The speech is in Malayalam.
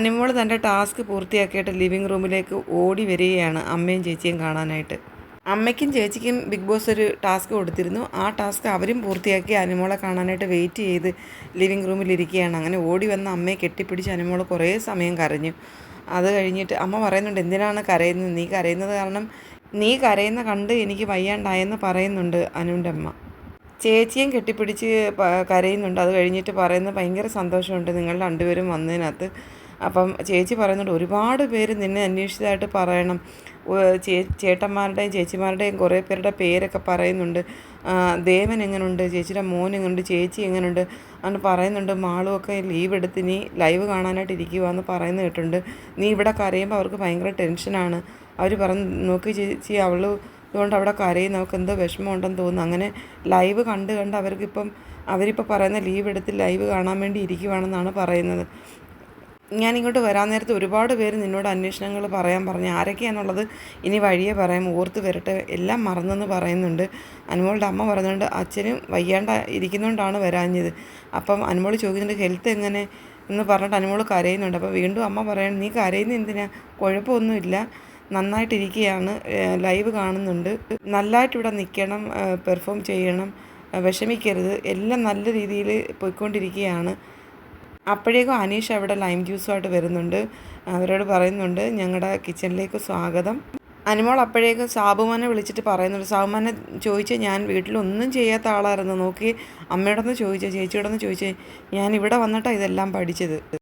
അനുമോൾ തന്റെ ടാസ്ക് പൂർത്തിയാക്കിയിട്ട് ലിവിങ് റൂമിലേക്ക് ഓടി വരികയാണ് അമ്മയും ചേച്ചിയും കാണാനായിട്ട്. അമ്മയ്ക്കും ചേച്ചിക്കും ബിഗ് ബോസ് ഒരു ടാസ്ക് കൊടുത്തിരുന്നു. ആ ടാസ്ക് അവരും പൂർത്തിയാക്കി അനുമോളെ കാണാനായിട്ട് വെയിറ്റ് ചെയ്ത് ലിവിങ് റൂമിലിരിക്കുകയാണ്. അങ്ങനെ ഓടി വന്ന അമ്മയെ കെട്ടിപ്പിടിച്ച് അനുമോൾ കുറേ സമയം കരഞ്ഞു. അത് കഴിഞ്ഞിട്ട് അമ്മ പറയുന്നുണ്ട് എന്തിനാണ് കരയുന്നത്? നീ കരയുന്നത് കാരണം നീ കരയുന്ന കണ്ട് എനിക്ക് വയ്യാണ്ടായെന്ന് പറയുന്നുണ്ട് അനുവിന്റെ അമ്മ. ചേച്ചിയും കെട്ടിപ്പിടിച്ച് കരയുന്നുണ്ട്. അത് കഴിഞ്ഞിട്ട് പറയുന്നത് ഭയങ്കര സന്തോഷമുണ്ട്. നിങ്ങൾ രണ്ടുപേരും വന്നതിനകത്ത് അപ്പം ചേച്ചി പറയുന്നുണ്ട് ഒരുപാട് പേര് നിന്നെ അന്വേഷിച്ചതായിട്ട് പറയണം. ചേ ചേട്ടന്മാരുടെയും ചേച്ചിമാരുടെയും കുറേ പേരുടെ പേരൊക്കെ പറയുന്നുണ്ട്. ദേവൻ എങ്ങനെയുണ്ട് ചേച്ചിയുടെ മോൻ എങ്ങനെയുണ്ട് ചേച്ചി എങ്ങനെയുണ്ട് അങ്ങനെ പറയുന്നുണ്ട് മാളുമൊക്കെ ലീവ് എടുത്ത് നീ ലൈവ് കാണാനായിട്ട് ഇരിക്കുക എന്ന് പറയുന്നത് കേട്ടിട്ടുണ്ട്. നീ ഇവിടെ കരയുമ്പോൾ അവർക്ക് ഭയങ്കര ടെൻഷനാണ്. അവർ പറഞ്ഞു നോക്കി ചേച്ചി അവൾ അതുകൊണ്ട് അവിടെ കരയും നമുക്ക് എന്തോ വിഷമമുണ്ടെന്ന് തോന്നുന്നു. അങ്ങനെ ലൈവ് കണ്ട് കണ്ട് അവർക്കിപ്പം അവരിപ്പോൾ പറയുന്ന ലീവ് എടുത്ത് ലൈവ് കാണാൻ വേണ്ടി ഇരിക്കുവാണെന്നാണ് പറയുന്നത്. ഞാൻ ഇങ്ങോട്ട് വരാൻ നേരത്ത് ഒരുപാട് പേര് നിന്നോട് അന്വേഷണങ്ങൾ പറയാൻ പറഞ്ഞു ആരൊക്കെയാണെന്നുള്ളത് ഇനി വഴിയെ പറയാം ഓർത്ത് വരട്ടെ എല്ലാം മറന്നെന്ന് പറയുന്നുണ്ട്. അനുമോളുടെ അമ്മ പറഞ്ഞുകൊണ്ട് അച്ഛനും വയ്യാണ്ട ഇരിക്കുന്നതുകൊണ്ടാണ് വരാഞ്ഞത്. അപ്പം അനുമോൾ ചോദിക്കുന്നുണ്ട് ഹെൽത്ത് എങ്ങനെ? എന്ന് പറഞ്ഞിട്ട് അനുമോൾ കരയുന്നുണ്ട്. അപ്പോൾ വീണ്ടും അമ്മ പറയണം നീ കരയുന്ന എന്തിനാ? കുഴപ്പമൊന്നുമില്ല. നന്നായിട്ടിരിക്കുകയാണ് ലൈവ് കാണുന്നുണ്ട്. നല്ലതായിട്ട് ഇവിടെ നിൽക്കണം പെർഫോം ചെയ്യണം വിഷമിക്കരുത്. എല്ലാം നല്ല രീതിയിൽ പോയിക്കൊണ്ടിരിക്കുകയാണ് അപ്പോഴേക്കും അനീഷ് അവിടെ ലൈം ജ്യൂസുമായിട്ട് വരുന്നുണ്ട്. അവരോട് പറയുന്നുണ്ട് ഞങ്ങളുടെ കിച്ചണിലേക്ക് സ്വാഗതം. അനുമോൾ അപ്പോഴേക്കും സാബുമാനെ വിളിച്ചിട്ട് പറയുന്നുണ്ട്. സാബുമാനെ ചോദിച്ച് ഞാൻ വീട്ടിലൊന്നും ചെയ്യാത്ത ആളായിരുന്നു. നോക്കി അമ്മയോടൊന്ന് ചോദിച്ചു ചേച്ചിയോടൊന്ന് ചോദിച്ചു. ഞാൻ ഇവിടെ വന്നിട്ടാണ് ഇതെല്ലാം പഠിച്ചത്.